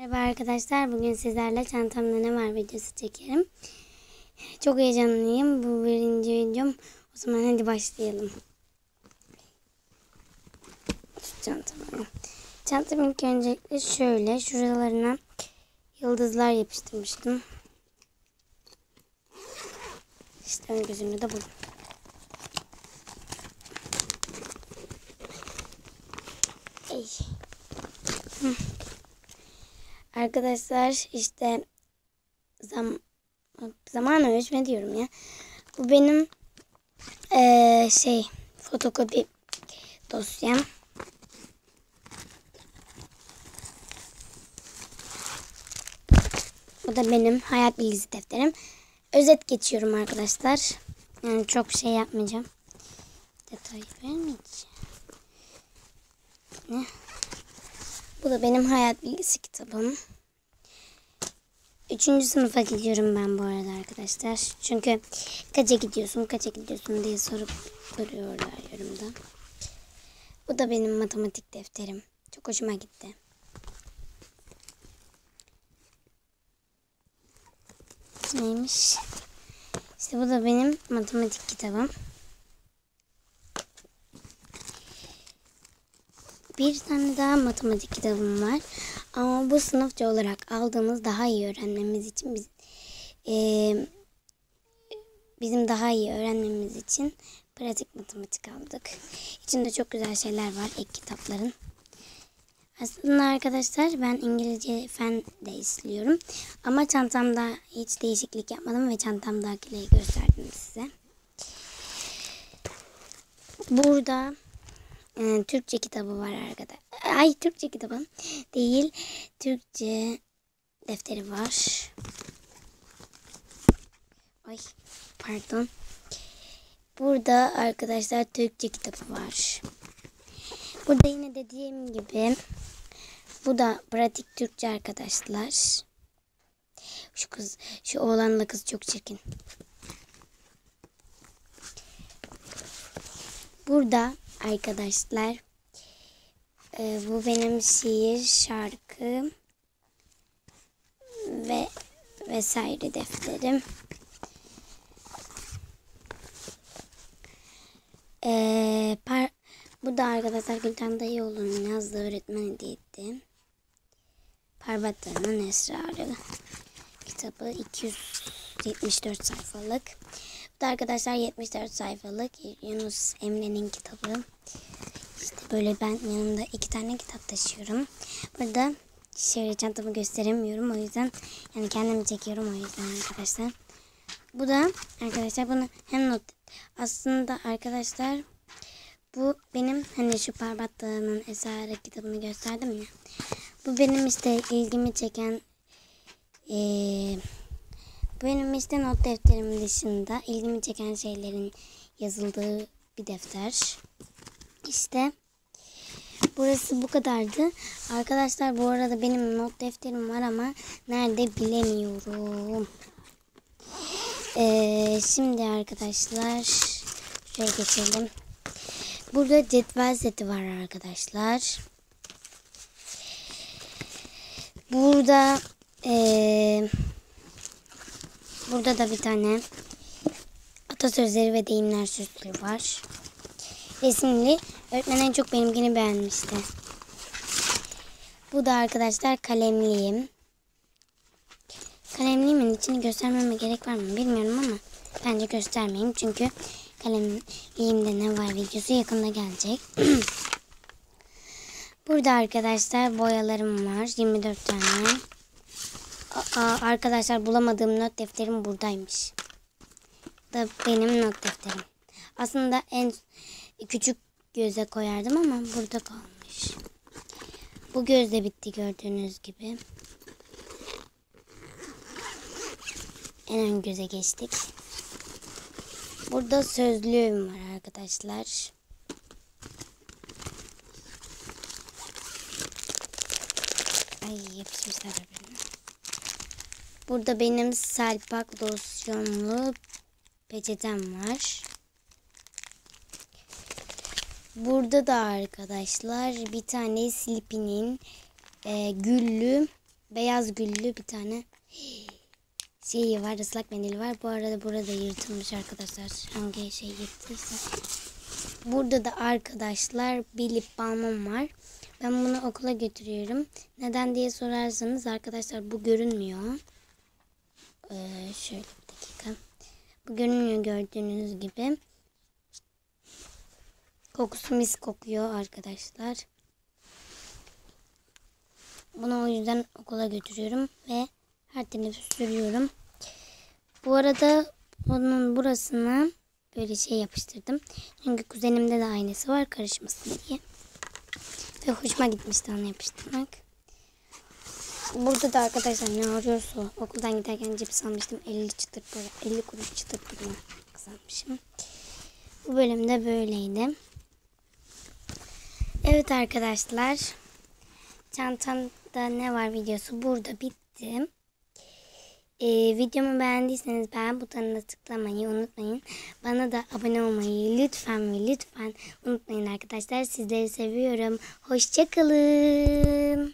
Merhaba arkadaşlar. Bugün sizlerle çantamda ne var videosu çekerim. Çok heyecanlıyım. Bu birinci videom. O zaman hadi başlayalım. Şu çantamı. Çantam ilk öncelikle şöyle. Şuralarına yıldızlar yapıştırmıştım. İşte ön gözünü de buldum. Ey. Hı. Arkadaşlar işte zam zaman ölçme diyorum ya. Bu benim eee, şey fotokopi dosyam. Bu da benim hayat bilgisi defterim. Özet geçiyorum arkadaşlar. Yani çok şey yapmayacağım. Detay vermeyeceğim. Ne? Bu da benim hayat bilgisi kitabım. Üçüncü sınıfa gidiyorum ben bu arada arkadaşlar. Çünkü kaça gidiyorsun, kaça gidiyorsun diye sorup duruyorlar yorumda. Bu da benim matematik defterim. Çok hoşuma gitti. Neymiş? İşte bu da benim matematik kitabım. Bir tane daha matematik kitabım var. Ama bu sınıfça olarak aldığımız daha iyi öğrenmemiz için biz e, bizim daha iyi öğrenmemiz için pratik matematik aldık. İçinde çok güzel şeyler var ek kitapların. Aslında arkadaşlar ben İngilizce fen de istiyorum. Ama çantamda hiç değişiklik yapmadım ve çantamdakileri gösterdim size. Burada e, Türkçe kitabı var arkadaşlar. Ay Türkçe kitabı değil. Türkçe defteri var. Ay pardon. Burada arkadaşlar Türkçe kitabı var. Burada yine dediğim gibi bu da pratik Türkçe arkadaşlar. Şu kız, şu oğlanla kız çok çirkin. Burada arkadaşlar e, bu benim şiir, şarkı ve vesaire defterim. E, par, bu da arkadaşlar Gülten Dayıoğlu'nun yazdığı öğretmen hediyeti. Parvatlarının Esrarı kitabı 274 sayfalık. Bu da arkadaşlar 74 sayfalık Yunus Emre'nin kitabı. İşte böyle ben yanımda iki tane kitap taşıyorum. Burada şöyle çantamı gösteremiyorum o yüzden yani kendimi çekiyorum o yüzden arkadaşlar. Bu da arkadaşlar bunu hem not aslında arkadaşlar bu benim hani şu Parvatta'nın Esrarı kitabını gösterdim ya. Bu benim işte ilgimi çeken ee, benim işte not defterim dışında ilgimi çeken şeylerin yazıldığı bir defter. İşte burası bu kadardı. Arkadaşlar bu arada benim not defterim var ama nerede bilemiyorum. Ee, şimdi arkadaşlar şuraya geçelim. Burada cetvel seti var arkadaşlar. Burada ee, burada da bir tane atasözleri ve deyimler süslü var. Resimli. Öğretmen en çok benimkini beğenmişti. Bu da arkadaşlar kalemliğim. Kalemliğimin içini göstermeme gerek var mı bilmiyorum ama bence göstermeyeyim. Çünkü kalemliğimde ne var videosu yakında gelecek. Burada arkadaşlar boyalarım var. 24 tane. Aa, arkadaşlar bulamadığım not defterim buradaymış. Bu da benim not defterim. Aslında en küçük göze koyardım ama burada kalmış. Bu göz de bitti gördüğünüz gibi. En ön göze geçtik. Burada sözlüğüm var arkadaşlar. Ay yapışmışlar birbirine. Burada benim salpak losyonlu peçetem var. Burada da arkadaşlar bir tane Sleepy'nin e, güllü beyaz güllü bir tane şeyi var ıslak mendil var. Bu arada burada yırtılmış arkadaşlar. Hangi şey yırttıysa. Burada da arkadaşlar bir lip balmım var. Ben bunu okula götürüyorum. Neden diye sorarsanız arkadaşlar bu görünmüyor. Ee, şöyle bir dakika. Bu gördüğünüz gibi. Kokusu mis kokuyor arkadaşlar. Bunu o yüzden okula götürüyorum ve her teneffüs sürüyorum. Bu arada bunun burasına böyle şey yapıştırdım. Çünkü kuzenimde de aynısı var karışmasın diye. Ve hoşuma gitmişti onu yapıştırmak. Burada da arkadaşlar ne arıyorsa okuldan giderken cips almıştım. 50 çıtır böyle 50 kuruş çıtır pırma kazanmışım. Bu bölümde böyleydi. Evet arkadaşlar. Çantamda ne var videosu burada bitti. Ee, videomu beğendiyseniz beğen butonuna tıklamayı unutmayın. Bana da abone olmayı lütfen ve lütfen unutmayın arkadaşlar. Sizleri seviyorum. Hoşçakalın.